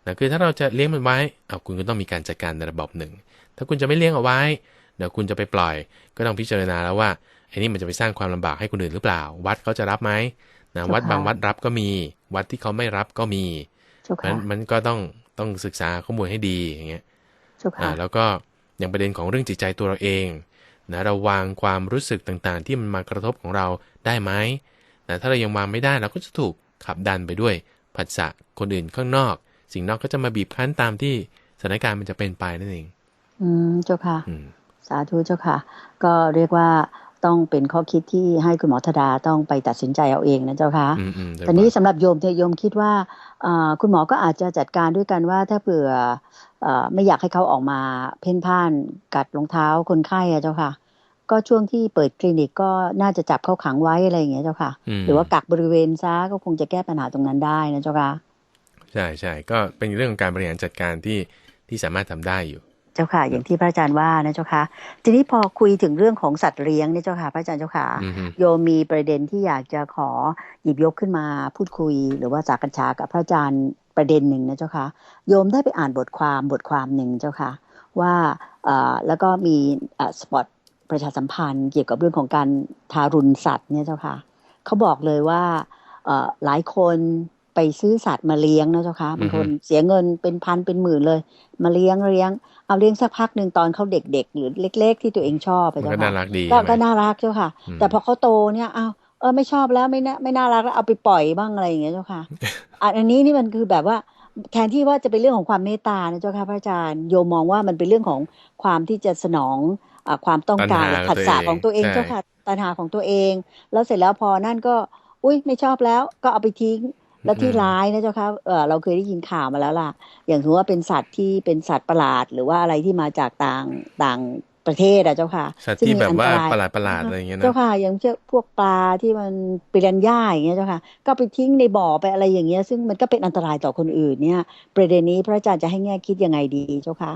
[SPEAKER 3] นะคือถ้าเราจะเลี้ยงมันไว้เอาคุณก็ต้องมีการจัดการในระบบหนึ่ง ถ้าคุณจะไม่เลี้ยงเอาไว้เดี๋ยวคุณจะไปปล่อย ก็ต้องพิจารณาแล้วว่าไอ้นี่มันจะไปสร้างความลำบากให้คนอื่นหรือเปล่า วัดเขาจะรับไหมนะ
[SPEAKER 2] เจ้าค่ะ
[SPEAKER 3] วัดบางวัดรับก็มี วัดที่เขาไม่รับก็มี
[SPEAKER 2] เจ้า
[SPEAKER 3] เพราะฉะ
[SPEAKER 2] ค่ะ
[SPEAKER 3] นั้นมันก็ต้องต้องศึกษาข้อมูลให้ดีอย่างเงี้ย
[SPEAKER 2] เจ้า
[SPEAKER 3] อ่า
[SPEAKER 2] ค่ะ
[SPEAKER 3] แล้วก็อย่างประเด็นของเรื่องจิตใจตัวเราเองนะเราวางความรู้สึกต่างๆ ที่มันมากระทบของเราได้ไหม นะถ้าเรายังวางไม่ได้เราก็จะถูกขับดันไปด้วยผัสสะคนอื่นข้างนอก สิ่งนอกก็จะมาบีบคั้นตามที่สถานการณ์มันจะเป็นไปนั่นเอง
[SPEAKER 2] อืมเจ้าค่ะ
[SPEAKER 3] อืม
[SPEAKER 2] สาธุเจ้าค่ะ ก็เรียกว่าต้องเป็นข้อคิดที่ให้คุณหมอธดาต้องไปตัดสินใจเอาเองนะเจ้าค่ะ
[SPEAKER 3] อืมอืมโดย
[SPEAKER 2] ตอนนี้
[SPEAKER 3] ว่า
[SPEAKER 2] สำหรับโยมเทโยมคิดว่าอ่าคุณหมอก็อาจจะจัดการด้วยกันว่าถ้าเผื่อเอ่อไม่อยากให้เขาออกมาเพ่นพ่านกัดรองเท้าคนไข้อะเจ้าค่ะ ก็ช่วงที่เปิดคลินิกก็น่าจะจับเข้าขังไว้อะไรอย่างเงี้ยเจ้าค่ะ
[SPEAKER 3] ม
[SPEAKER 2] หรือว่ากักบริเวณซะก็คงจะแก้ปัญหาตรงนั้นได้นะเจ้าค่ะ
[SPEAKER 3] ใช่ใช่ก็เป็นเรื่องของการบริหารจัดการที่ที่สามารถทำได้อยู่
[SPEAKER 2] เจ้าค่ะ อย่างที่พระอาจารย์ว่านะเจ้าค่ะทีนี้พอคุยถึงเรื่องของสัตว์เลี้ยงเนี่ยเจ้าค่ะพระอาจารย์เจ้าค่ะ
[SPEAKER 3] อือฮึ
[SPEAKER 2] โยมมีประเด็นที่อยากจะขอหยิบยกขึ้นมาพูดคุย หรือว่าจากกัญชากับพระอาจารย์ประเด็นหนึ่งนะเจ้าค่ะโยมได้ไปอ่านบทความบทความหนึ่งเจ้าค่ะว่าเอ่อแล้วก็มีสปอต ประชาสัมพันธ์เกี่ยวกับเรื่องของการทารุณสัตว์เนี่ยเจ้าค่ะเขาบอกเลยว่าเอ่อหลายคนไปซื้อสัตว์มาเลี้ยงนะเจ้าค่ะบางคนเสียเงินเป็นพันเป็นหมื่นเลย มาเลี้ยงเลี้ยง เอาเลี้ยงสักพักหนึ่งตอนเขาเด็กๆ หรือเล็ก ๆ ที่ตัวเองชอบไป
[SPEAKER 3] มัน
[SPEAKER 2] เจ้า
[SPEAKER 3] ก็น่า
[SPEAKER 2] ค่ะ
[SPEAKER 3] รักดี
[SPEAKER 2] ก็
[SPEAKER 3] ใช่ไหม
[SPEAKER 2] ก็น่ารักเจ้าค่ะ
[SPEAKER 3] อืม
[SPEAKER 2] แต่พอเขาโตเนี่ยอ้าวเออไม่ชอบแล้วไม่น่าไม่น่ารักแล้วเอาไปปล่อยบ้างอะไรอย่างเงี้ยเจ้าค่ะอะอันนี้นี่มันคือแบบว่าแทนที่ว่าจะเป็นเรื่องของความเมตตานะเจ้าค่ะพระอาจารย์โยมมองว่ามันเป็นเรื่องของความที่จะสนองอา ความต้องการ
[SPEAKER 3] ตัณหา
[SPEAKER 2] และผัสสะของตัวเอง
[SPEAKER 3] ใช่
[SPEAKER 2] เจ้าค่ะตัณหาของตัวเอง แล้วเสร็จแล้วพอนั่นก็ อุ้ยไม่ชอบแล้วก็เอาไปทิ้งแล้วที่ร้ายนะเจ้าค่ะเออเราเคยได้ยินข่าวมาแล้วล่ะ อย่างสมมติว่าเป็นสัตว์ที่เป็นสัตว์ประหลาด หรือว่าอะไรที่มาจากต่างต่างประเทศอะเจ้าค่ะ
[SPEAKER 3] สัตว์
[SPEAKER 2] ซึ่ง
[SPEAKER 3] ที่
[SPEAKER 2] มี
[SPEAKER 3] แบบว่า
[SPEAKER 2] อันตราย
[SPEAKER 3] ประหลาดประหลาดๆอะไรอย่างเงี้ยนะ
[SPEAKER 2] เจ้าค่ะอย่างเช่นพวกปลาที่มันปิรันย่าอย่างเงี้ยเจ้าค่ะ ก็ไปทิ้งในบ่อไปอะไรอย่างเงี้ย ซึ่งมันก็เป็นอันตรายต่อคนอื่นเนี่ย ประเด็นนี้พระอาจารย์จะให้แง่คิดยังไงดีเจ้าค่ะ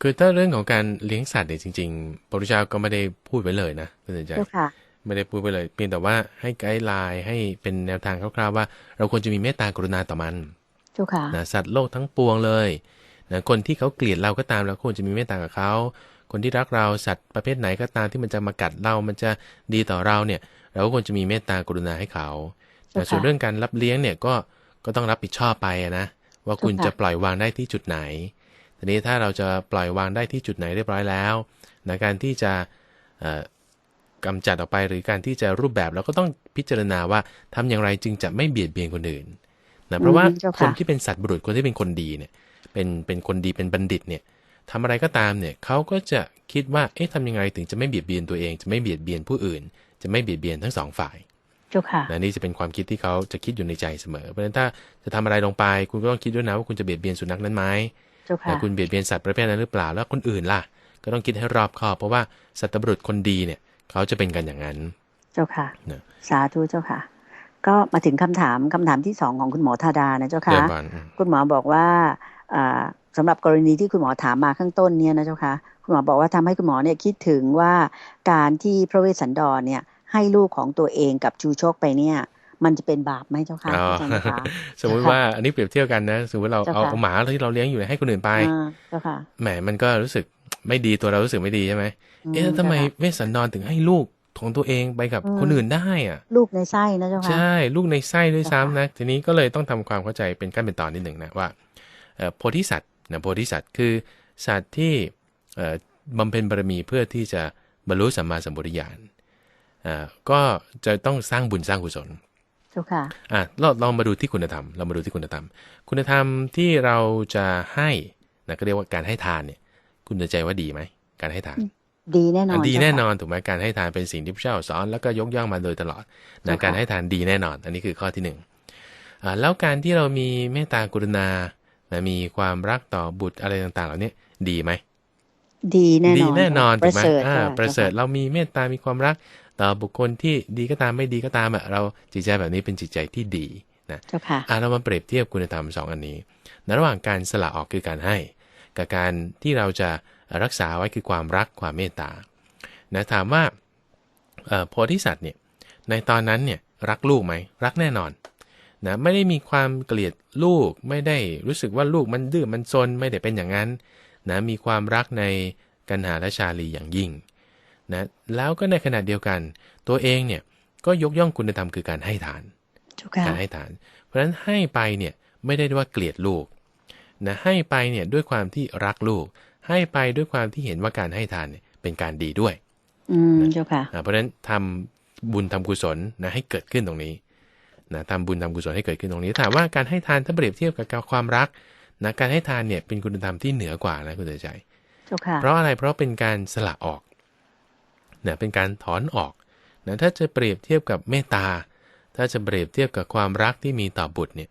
[SPEAKER 3] คือถ้าเรื่องของการเลี้ยงสัตว์เนี่ยจริงๆพระพุทธเจ้าก็ไม่ได้พูดไว้เลยนะคุณสนใจ
[SPEAKER 2] เจ้าค่ะ
[SPEAKER 3] ไม่ได้พูดไว้เลย เพียงแต่ว่าให้ไกด์ไลน์ให้เป็นแนวทางคร่าวๆว่า เราควรจะมีเมตตากรุณาต่อมัน
[SPEAKER 2] เจ้าค่ะ
[SPEAKER 3] นะสัตว์โลกทั้งปวงเลยนะคนที่เขาเกลียดเราก็ตามเราควรจะมีเมตตากับเขาคนที่รักเราสัตว์ประเภทไหนก็ตามที่มันจะมากัดเรา มันจะดีต่อเราเนี่ย เราก็ควรจะมีเมตตากรุณาให้เขา
[SPEAKER 2] เจ้า
[SPEAKER 3] นะ
[SPEAKER 2] ค่ะ
[SPEAKER 3] ส่วนเรื่องการรับเลี้ยงเนี่ยก็ก็ต้องรับผิดชอบไปอะนะว่าคุณ
[SPEAKER 2] เจ้าค่ะ
[SPEAKER 3] จะปล่อยวางได้ที่จุดไหน ทีนี้ถ้าเราจะปล่อยวางได้ที่จุดไหนเรียบร้อยแล้วนะการที่จะเอ่อกำจัดออกไปหรือการที่จะรูปแบบเราก็ต้องพิจารณาว่าทำอย่างไรจึงจะไม่เบียดเบียนคนอื่นนะเพราะว่า
[SPEAKER 2] อืมเจ้าค่ะ
[SPEAKER 3] คนที่เป็นสัตว์บุรุษคนที่เป็นคนดีเนี่ย เป็นเป็นคนดีเป็นบัณฑิตเนี่ยทำอะไรก็ตามเนี่ยเขาก็จะคิดว่าเอ๊ะทำยังไงถึงจะไม่เบียดเบียนตัวเอง จะไม่เบียดเบียนผู้อื่น จะไม่เบียดเบียนทั้งสองฝ่าย
[SPEAKER 2] เจ้าค่ะ
[SPEAKER 3] นะนี่จะเป็นความคิดที่เขาจะคิดอยู่ในใจเสมอ เพราะฉะนั้นถ้าจะทำอะไรลงไป คุณก็ต้องคิดด้วยนะว่าคุณจะเบียดเบียนสุนัขนั้นไหม
[SPEAKER 2] เจ้าค่ะ
[SPEAKER 3] นะคุณเบียดเบียนสัตว์ประเภทนั้นหรือเปล่า แล้วคนอื่นล่ะ ก็ต้องคิดให้รอบคอบเพราะว่าสัตว์บุรุษคนดีเนี่ย เขาจะเป็นกันอย่างนั้น
[SPEAKER 2] เจ้าค่ะ
[SPEAKER 3] นะ
[SPEAKER 2] สาธุเจ้าค่ะ ก็มาถึงคำถามคำถามที่สองของคุณหมอธาดานะเจ้า
[SPEAKER 3] เดี๋
[SPEAKER 2] ค่ะ
[SPEAKER 3] ยวก่อนอืม
[SPEAKER 2] คุณหมอบอกว่าอ่าสำหรับกรณีที่คุณหมอถามมาข้างต้นเนี่ยนะเจ้าค่ะคุณหมอบอกว่าทำให้คุณหมอเนี่ยคิดถึงว่าการที่พระเวสสันดรเนี่ยให้ลูกของตัวเองกับชูชกไปเนี่ย มันจะเป็นบาปไหมเจ้าค่ะ
[SPEAKER 3] อ๋อ
[SPEAKER 2] อาจารย์เจ้าค่ะ
[SPEAKER 3] สมมุติว่าอันนี้เปรียบเทียบกันนะสมมติเรา
[SPEAKER 2] เจ้า
[SPEAKER 3] เอา
[SPEAKER 2] ค่ะ
[SPEAKER 3] เอาหมาที่เราเลี้ยงอยู่เนี่ยให้คนอื่นไป
[SPEAKER 2] อ่าเจ้าค่ะ
[SPEAKER 3] แหมมันก็รู้สึกไม่ดีตัวเรารู้สึกไม่ดีใช่ไหม
[SPEAKER 2] อืม
[SPEAKER 3] เอ๊ะแล้วทำไม
[SPEAKER 2] เจ้าค่ะ
[SPEAKER 3] เวสสันดรถึงให้ลูกของตัวเองไปกับ
[SPEAKER 2] อืม
[SPEAKER 3] คนอื่นได้อะ
[SPEAKER 2] ลูกในไส้นะเจ้าค่ะ
[SPEAKER 3] ใช่ ลูกในไส้ด้วย
[SPEAKER 2] ค่ะ
[SPEAKER 3] ซ้ำนะ ทีนี้ก็เลยต้องทำความเข้าใจเป็นขั้นเป็นตอนนิดหนึ่งนะว่าเอ่อโพธิสัตว์นะโพธิสัตว์คือสัตว์ที่เอ่อบำเพ็ญบารมีเพื่อที่จะบรรลุสัมมาสัมปวิญาณอ่าก็จะต้องสร้างบุญสร้างกุศล
[SPEAKER 2] เจ้าค่ะ
[SPEAKER 3] อะเราลองมาดูที่คุณธรรม เรามาดูที่คุณธรรม คุณธรรมที่เราจะให้นะก็เรียกว่าการให้ทานเนี่ย คุณจะใจว่าดีไหม การให้ทาน
[SPEAKER 2] ดีแน่นอน
[SPEAKER 3] อะดี
[SPEAKER 2] เจ้าค่ะ
[SPEAKER 3] แน่นอนถูกไหมการให้ทานเป็นสิ่งที่พระเจ้าสอนแล้วก็ยกย่องมาโดยตลอด
[SPEAKER 2] เจ้า
[SPEAKER 3] นะ
[SPEAKER 2] ค่ะ
[SPEAKER 3] การให้ทานดีแน่นอน อันนี้คือข้อที่หนึ่งอ่าแล้วการที่เรามีเมตตากรุณานะมีความรักต่อบุตรอะไรต่างๆ เหล่านี้ดีไหม
[SPEAKER 2] ดีแน่นอน
[SPEAKER 3] ดีแน่นอน
[SPEAKER 2] ป
[SPEAKER 3] ถู
[SPEAKER 2] ระ
[SPEAKER 3] กไหม
[SPEAKER 2] เสริฐ
[SPEAKER 3] อ่า
[SPEAKER 2] จ้า
[SPEAKER 3] ประเสริฐ
[SPEAKER 2] จ้าค่ะ
[SPEAKER 3] เรามีเมตตา มีความรักต่อ บุคคลที่ดีก็ตามไม่ดีก็ตามอะเราจิตใจแบบนี้เป็นจิตใจที่ดีนะ
[SPEAKER 2] เจ้าค่ะ
[SPEAKER 3] อะเรามาเปรียบเทียบคุณธรรมสองอันนี้ในระหว่างการสละออกคือการให้ กับการที่เราจะรักษาไว้คือความรักความเมตตานะถามว่าเอ่อโพธิสัตว์เนี่ยในตอนนั้นเนี่ยรักลูกไหมรักแน่นอนนะไม่ได้มีความเกลียดลูกไม่ได้รู้สึกว่าลูกมันดื้อมันซนไม่ได้เป็นอย่างนั้นนะมีความรักในกันหาและชาลีอย่างยิ่ง นะแล้วก็ในขณะเดียวกัน ตัวเองเนี่ยก็ยกย่องคุณธรรมคือการให้ทาน
[SPEAKER 2] เจ้าค่ะ
[SPEAKER 3] การให้ทาน เพราะฉะนั้นให้ไปเนี่ยไม่ได้ว่าเกลียดลูกนะให้ไปเนี่ยด้วยความที่รักลูก ให้ไปด้วยความที่เห็นว่าการให้ทานเนี่ยเป็นการดีด้วย
[SPEAKER 2] อืมเจ้าค่ะ
[SPEAKER 3] อ่าเพราะฉะนั้นทำบุญทำกุศลนะให้เกิดขึ้นตรงนี้นะทำบุญทำกุศลให้เกิดขึ้นตรงนี้ถามว่าการให้ทานถ้าเปรียบเทียบกับความรักนะการให้ทานเนี่ยเป็นคุณธรรมที่เหนือกว่านะคุณเตยใจ
[SPEAKER 2] เจ้าค่ะ
[SPEAKER 3] เพราะอะไรเพราะเป็นการสละออก นะเป็นการถอนออกนะถ้าจะเปรียบเทียบกับเมตตา ถ้าจะเปรียบเทียบกับความรักที่มีต่อบุตรเนี่ย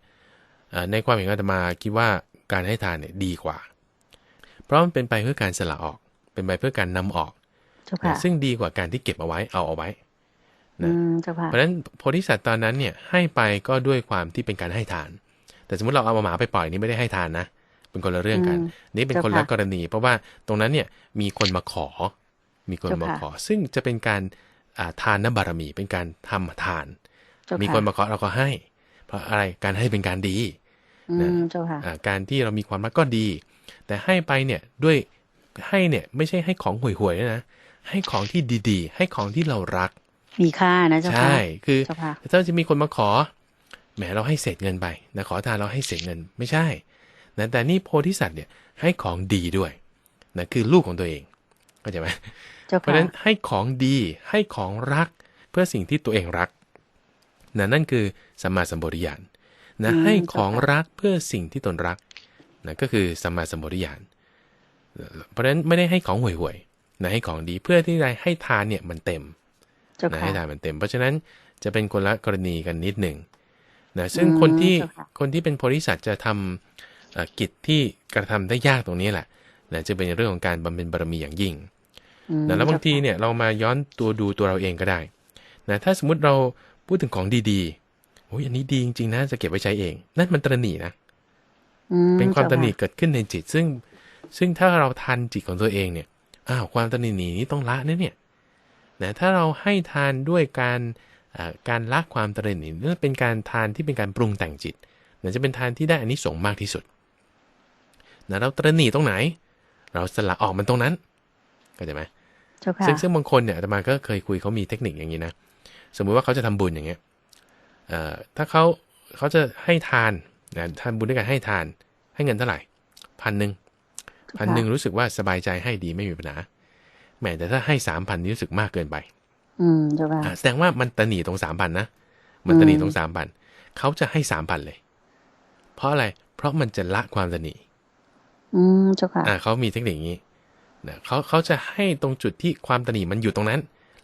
[SPEAKER 3] เอ่อในความเห็นอาตมาคิดว่าการให้ทานเนี่ยดีกว่า เพราะมันเป็นไปเพื่อการสละออก เป็นไปเพื่อการนำออก
[SPEAKER 2] เจ้าค่ะ
[SPEAKER 3] นะซึ่งดีกว่าการที่เก็บเอาไว้เอาเอาไว้
[SPEAKER 2] อืมเจ้าค่ะ
[SPEAKER 3] เพราะฉะนั้นโพธิสัตว์ตอนนั้นเนี่ยให้ไปก็ด้วยความที่เป็นการให้ทาน แต่สมมติเราเอาหมาไปปล่อยนี่ไม่ได้ให้ทานนะ เป็นคนละเรื่องกัน
[SPEAKER 2] อืม
[SPEAKER 3] นี่เป็น
[SPEAKER 2] เจ้า
[SPEAKER 3] คนละ
[SPEAKER 2] ค่ะ
[SPEAKER 3] กรณี เพราะว่าตรงนั้นเนี่ยมีคนมาขอ มีคน
[SPEAKER 2] เจ้าค่ะ
[SPEAKER 3] มาขอ ซึ่งจะเป็นการอ่าทานนบารมี เป็นการทำทาน
[SPEAKER 2] เจ้า
[SPEAKER 3] มี
[SPEAKER 2] ค่ะ
[SPEAKER 3] คนมาขอเราก็ให้ เพราะอะไรการให้เป็นการดี
[SPEAKER 2] อืมเจ้าค่ะ
[SPEAKER 3] อ่าการที่เรามีความรักก็ดี แต่ให้ไปเนี่ยด้วยให้เนี่ยไม่ใช่ให้ของห่วยๆด้วยนะให้ของที่ดีๆ ให้ของที่เรารัก
[SPEAKER 2] มีค่านะเจ้าค่ะ
[SPEAKER 3] ใช่คือ
[SPEAKER 2] เจ้าค่ะ
[SPEAKER 3] ถ้าจะมีคนมาขอแหมเราให้เศษเงินไปนะขอทานเราให้เศษเงินไม่ใช่นะแต่นี่โพธิสัตว์เนี่ยให้ของดีด้วยนะคือลูกของตัวเอง เข้าใจไหม
[SPEAKER 2] เจ้า
[SPEAKER 3] เพราะ
[SPEAKER 2] ค่ะ
[SPEAKER 3] ฉะนั้นให้ของดีให้ของรักเพื่อสิ่งที่ตัวเองรักนะนั่นคือสัมมาสัมปวิญาณนะให้ของรักเพื่อสิ่งที่ตนรักนะก็คือสัมมาสัมปวิญาณเพราะฉะนั้นไม่ได้ให้ของห่วยๆนะให้ของดีเพื่อที่จะให้ทานเนี่ยมันเต็ม
[SPEAKER 2] เจ้า
[SPEAKER 3] นะ
[SPEAKER 2] ค่ะ
[SPEAKER 3] ให้ทานมันเต็ม เพราะฉะนั้นจะเป็นคนละกรณีกันนิดหนึ่งนะซึ่ง
[SPEAKER 2] อืม
[SPEAKER 3] คนที่
[SPEAKER 2] เจ้าค่ะ
[SPEAKER 3] คนที่เป็นโพธิสัตว์จะทำเอ่อกิจที่กระทำได้ยากตรงนี้แหละนะจะเป็นเรื่องของการบำเพ็ญบารมีอย่างยิ่ง
[SPEAKER 2] อืม
[SPEAKER 3] นะแล้วบางที
[SPEAKER 2] เจ้ค่ะ
[SPEAKER 3] เนี่ยเรามาย้อนตัวดูตัวเราเองก็ได้นะถ้าสมมติเราพูดถึงของดีๆโอ้ยอันนี้ดีจริงๆนะจะเก็บไว้ใช้เอง นั่นมันตระหนี่นะ
[SPEAKER 2] อืม
[SPEAKER 3] เป็นความต
[SPEAKER 2] เจ้
[SPEAKER 3] ระหนี่
[SPEAKER 2] ค่ะ
[SPEAKER 3] เกิดขึ้นในจิต ซึ่งซึ่งถ้าเราทันจิตของตัวเองเนี่ยอ้าวความตระหนี่นี้ต้องละนะเนี่ยนะถ้าเราให้ทานด้วยการอ่าการละความตระหนี่นั่นเป็นการทานที่เป็นการปรุงแต่งจิตนะจะเป็นทานที่ได้อันนี้สงส์มากที่สุดนะเราตระหนี่ตรงไหน เราสละออกมันตรงนั้นเข้าใจไหม
[SPEAKER 2] เจ้าค่ะ
[SPEAKER 3] ซึ่งซึ่งบางคนเนี่ยอาตมาก็เคยคุยเขามีเทคนิคอย่างนี้นะ สมมุติว่าเขาจะทำบุญอย่างเงี้ยเอ่อถ้าเขาเขาจะให้ทานนะทำบุญด้วยการให้ทาน ให้เงินเท่าไหร่พันหนึ่งพันหนึ่งรู้สึกว่าสบายใจให้ดีไม่มีปัญหาแหมแต่ถ้าให้สามพันนี่รู้สึกมากเกินไป
[SPEAKER 2] อืมเจ้าค่ะ
[SPEAKER 3] อะแสดงว่ามันตะหนีตรงสามพันนะมันตะหนีตรงสามพันเขาจะให้สามพันเลย เพราะอะไร เพราะมันจะละความตะหนี
[SPEAKER 2] อืมเจ้าค่ะ
[SPEAKER 3] อ่าเขามีเทคนิคอย่างนี้ นะเขาเขาจะให้ตรงจุดที่ความตระหนี่มันอยู่ตรงนั้น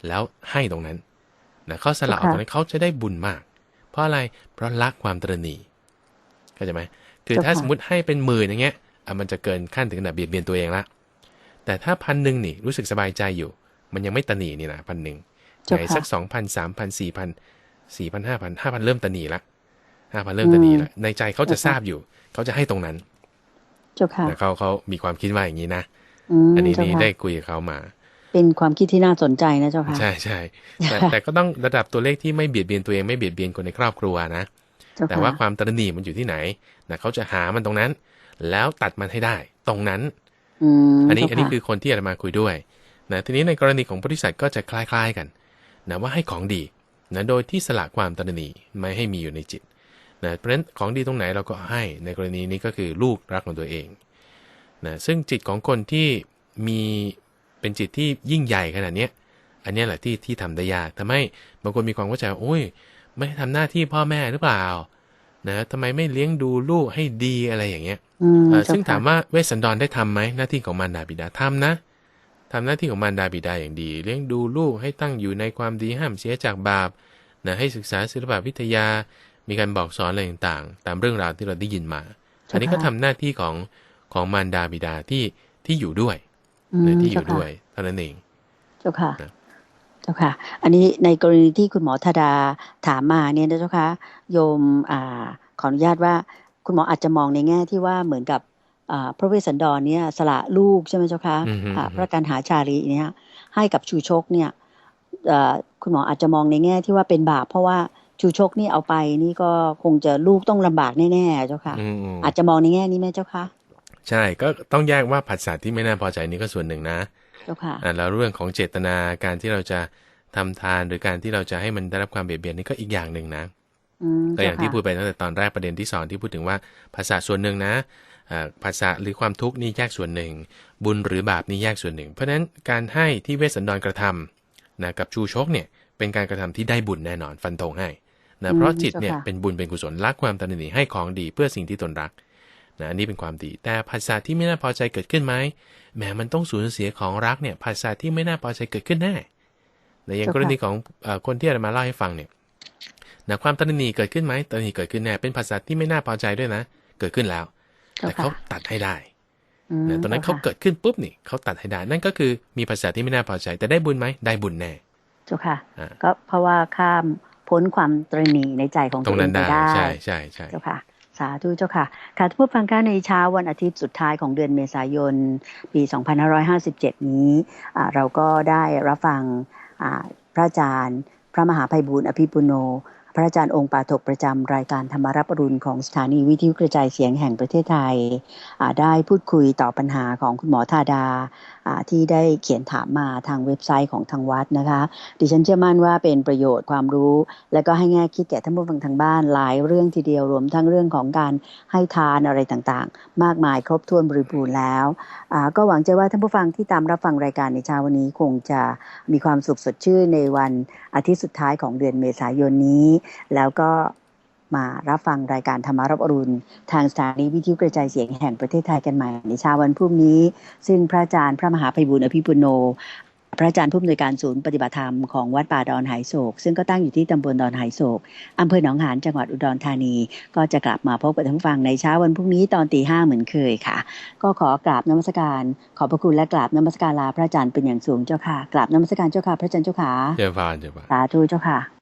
[SPEAKER 3] แล้วให้ตรงนั้นนะเขาสละออกตรงนั้นเขาจะได้บุญมาก เพราะอะไรเพราะละความตระหนี่เข้าใจไหมคือถ้า
[SPEAKER 2] เจ้าค่ะ
[SPEAKER 3] สมมติให้เป็นหมื่นอย่างเงี้ยอะมันจะเกินขั้นถึงขนาดเบียดเบียนตัวเองละแต่ถ้าพันหนึ่งนี่รู้สึกสบายใจอยู่ มันยังไม่ตระหนี่นี่นะพันหนึ่ง
[SPEAKER 2] เจ้า
[SPEAKER 3] ไหน
[SPEAKER 2] ค่ะ
[SPEAKER 3] สักสองพันสามพันสี่พันสี่พันห้าพันห้าพันเริ่มตระหนี่ละห้าพันเริ่มตระหนี่ละในใจเขาจะทราบอยู่ เขาจะให้ตรงนั้น
[SPEAKER 2] เจ้าค่ะ
[SPEAKER 3] นะเขาเขามีความคิดว่าอย่างนี้นะ
[SPEAKER 2] อืม
[SPEAKER 3] อันนี้
[SPEAKER 2] เจ้า
[SPEAKER 3] นี่
[SPEAKER 2] ค่ะ
[SPEAKER 3] ได้คุยกับเขามา
[SPEAKER 2] เป็นความคิดที่น่าสนใจนะเจ้าค่ะ
[SPEAKER 3] ใช่ใช่แต่แต่ก็ต้องระดับตัวเลขที่ไม่เบียดเบียนตัวเองไม่เบียดเบียนคนในครอบครัวนะ
[SPEAKER 2] เจ้า
[SPEAKER 3] แต่
[SPEAKER 2] ค่ะ
[SPEAKER 3] ว่าความตระหนี่มันอยู่ที่ไหนนะเขาจะหามันตรงนั้น แล้วตัดมันให้ได้ ตรงนั้น
[SPEAKER 2] อืม
[SPEAKER 3] อันนี้
[SPEAKER 2] เจ้า
[SPEAKER 3] อันนี้
[SPEAKER 2] ค่ะ
[SPEAKER 3] คือคนที่อาตมาคุยด้วยนะทีนี้ในกรณีของโพธิสัตว์ก็จะคล้าย ๆกันนะว่าให้ของดีนะโดยที่สละความตระหนี่ไม่ให้มีอยู่ในจิตนะเพราะฉะนั้นของดีตรงไหนเราก็ให้ในกรณีนี้ก็คือลูกรักของตัวเอง นะซึ่งจิตของคนที่มีเป็นจิตที่ยิ่งใหญ่ขนาดเนี้ยอันเนี้ยแหละที่ที่ทำได้ยากทำให้บางคนมีความเข้าใจว่าโอ้ย ไม่ทำหน้าที่พ่อแม่หรือเปล่านะทำไมไม่เลี้ยงดูลูกให้ดีอะไรอย่างเงี้ย
[SPEAKER 2] อืม
[SPEAKER 3] เอ่อ
[SPEAKER 2] เจ้
[SPEAKER 3] ซึ่ง
[SPEAKER 2] ค่ะ
[SPEAKER 3] ถามว่าเวสสันดรได้ทำไหมหน้าที่ของมารดาบิดาทำนะทำหน้าที่ของมารดาบิดาอย่างดี เลี้ยงดูลูกให้ตั้งอยู่ในความดีห้ามเสียจากบาปนะให้ศึกษาศิลปวิทยา มีการบอกสอนอะไรต่างๆ ตามเรื่องราวที่เราได้ยินมา อันนี้ก็ทำหน้าที่ของ ของมารดาบิดาที่ที่อยู่ด้วย
[SPEAKER 2] อืม
[SPEAKER 3] นะที่อ
[SPEAKER 2] เจ้า
[SPEAKER 3] ยู่
[SPEAKER 2] ค่ะ
[SPEAKER 3] ด้วยเท่านั้นเอง
[SPEAKER 2] เจ้าค่ะ
[SPEAKER 3] นะ
[SPEAKER 2] เจ้าค่ะ อันนี้ในกรณีที่คุณหมอธดาถามมาเนี่ยนะเจ้าค่ะโยมอ่าขออนุญาตว่าคุณหมออาจจะมองในแง่ที่ว่าเหมือนกับอ่าพระเวสสันดรเนี่ยสละลูกใช่ไหมเจ้าค่ะ
[SPEAKER 3] อือฮึ
[SPEAKER 2] อ่า
[SPEAKER 3] อือฮึ
[SPEAKER 2] พระการหาชาลีเนี่ยให้กับชูชกเนี่ยเอ่อคุณหมออาจจะมองในแง่ที่ว่าเป็นบาปเพราะว่าชูชกนี่เอาไปนี่ก็คงจะลูกต้องลำบากแน่ๆเจ้าค่ะ
[SPEAKER 3] อืมอืม
[SPEAKER 2] อาจจะมองในแง่นี้ไหมเจ้าค่ะ
[SPEAKER 3] ใช่ก็ต้องแยกว่าผัสสะที่ไม่น่าพอใจนี่ก็ส่วนหนึ่งนะ
[SPEAKER 2] เจ้าค่ะ
[SPEAKER 3] อ่าแล้วเรื่องของเจตนาการที่เราจะทำทาน หรือการที่เราจะให้มันได้รับความเบียดเบียนนี่ก็อีกอย่างหนึ่งนะ
[SPEAKER 2] อืม
[SPEAKER 3] ก็อย่างที่
[SPEAKER 2] เจ้
[SPEAKER 3] พู
[SPEAKER 2] ค่ะ
[SPEAKER 3] ดไปตั้งแต่ตอนแรกประเด็นที่สอนที่พูดถึงว่าภาษาส่วนหนึ่งนะอ่าภาษาหรือความทุกข์นี่แยกส่วนหนึ่ง บุญหรือบาปนี่แยกส่วนหนึ่ง เพราะฉะนั้นการให้ที่เวสสันดรกระทำนะกับชูชกเนี่ยเป็นการกระทำที่ได้บุญแน่นอนฟันธงให้นะเพราะจิตเนี่ยเป็นบุญเป็นกุศลรักความตระหนี่ให้ของดีเพื่อสิ่งที่ตนรัก นะอันนี้เป็นความดี แต่ภาษาที่ไม่น่าพอใจเกิดขึ้นไหมแหมมันต้องสูญเสียของรักเนี่ยภาษาที่ไม่น่าพอใจเกิดขึ้นแน่ในอย่างกรณีของเอ่อคนที่อาจารย์มาเล่าให้ฟังเนี่ยนะความตระหนี่เกิดขึ้นไหมตระหนี่เกิดขึ้นแน่เป็นภาษาที่ไม่น่าพอใจด้วยนะ เกิดขึ้นแล้ว
[SPEAKER 2] เจ้า
[SPEAKER 3] แต่
[SPEAKER 2] ค่ะ
[SPEAKER 3] เขาตัดให้ได้
[SPEAKER 2] อืม
[SPEAKER 3] นะตอนนั้น
[SPEAKER 2] จ้
[SPEAKER 3] เขา
[SPEAKER 2] ค่ะ
[SPEAKER 3] เกิดขึ้นปุ๊บนี่เขาตัดให้ได้นั่นก็คือมีภาษาที่ไม่น่าพอใจ แต่ได้บุญไหมได้บุญแน่
[SPEAKER 2] เจ้าค่ะ
[SPEAKER 3] อ่า
[SPEAKER 2] ก็เพราะว่าข้ามพ้นความตระหนี่ในใจของ
[SPEAKER 3] ตร
[SPEAKER 2] ตัว
[SPEAKER 3] ง
[SPEAKER 2] เอ
[SPEAKER 3] นั้
[SPEAKER 2] ง
[SPEAKER 3] น
[SPEAKER 2] ไป
[SPEAKER 3] ได้
[SPEAKER 2] ได้
[SPEAKER 3] ใช่ใช่ใช่
[SPEAKER 2] เจ้าค่ะ สาธุเจ้าค่ะ ค่ะทุกผู้ฟังคะในเช้าวันอาทิตย์สุดท้ายของเดือนเมษายน ปี 2557 นี้ เราก็ได้รับฟังพระอาจารย์ พระมหาภัยบูร์อภิปุโน พระอาจารย์องค์ปาถกประจำรายการธรรมารับอรุณของสถานีวิทยุกระจายเสียงแห่งประเทศไทย ได้พูดคุยต่อปัญหาของคุณหมอธาดาที่ได้เขียนถามมาทางเว็บไซต์ของทางวัดนะคะ ดิฉันเชื่อมั่นว่าเป็นประโยชน์ความรู้ และก็ให้แง่คิดแก่ท่านผู้ฟังทางบ้านหลายเรื่องทีเดียวรวมทั้งเรื่องของการให้ทานอะไรต่างๆ มากมายครบถ้วนบริบูรณ์แล้ว ก็หวังใจว่าท่านผู้ฟังที่ตามรับฟังรายการในเช้าวันนี้คงจะมีความสุขสดชื่นในวันอาทิตย์สุดท้ายของเดือนเมษายนนี้ แล้วก็ มารับฟังรายการธรรมารับอรุณ ทางสถานีวิทยุกระจายเสียงแห่งประเทศไทยกันใหม่ในเช้าวันพรุ่งนี้ ซึ่งพระอาจารย์พระมหาภัยบุญอภิปุโน พระอาจารย์ผู้อำนวยการศูนย์ปฏิบัติธรรมของวัดป่าดอนไหโศก ซึ่งก็ตั้งอยู่ที่ตำบลดอนไหโศกอำเภอหนองหานจังหวัดอุดรธานี ก็จะกลับมาพบกับท่านผู้ฟังในเช้าวันพรุ่งนี้ตอนตีห้าเหมือนเคยค่ะ ก็ขอกราบนมัสการ ขอบพระคุณและกราบนมัสการลาพระอาจารย์เป็นอย่างสูงเจ้าค่ะกราบนมัสการเจ้าค่ะพระอาจารย์เจ้าค่ะ
[SPEAKER 3] เจ้าพานเจ้าพาน
[SPEAKER 2] สาธุเจ้าค่ะ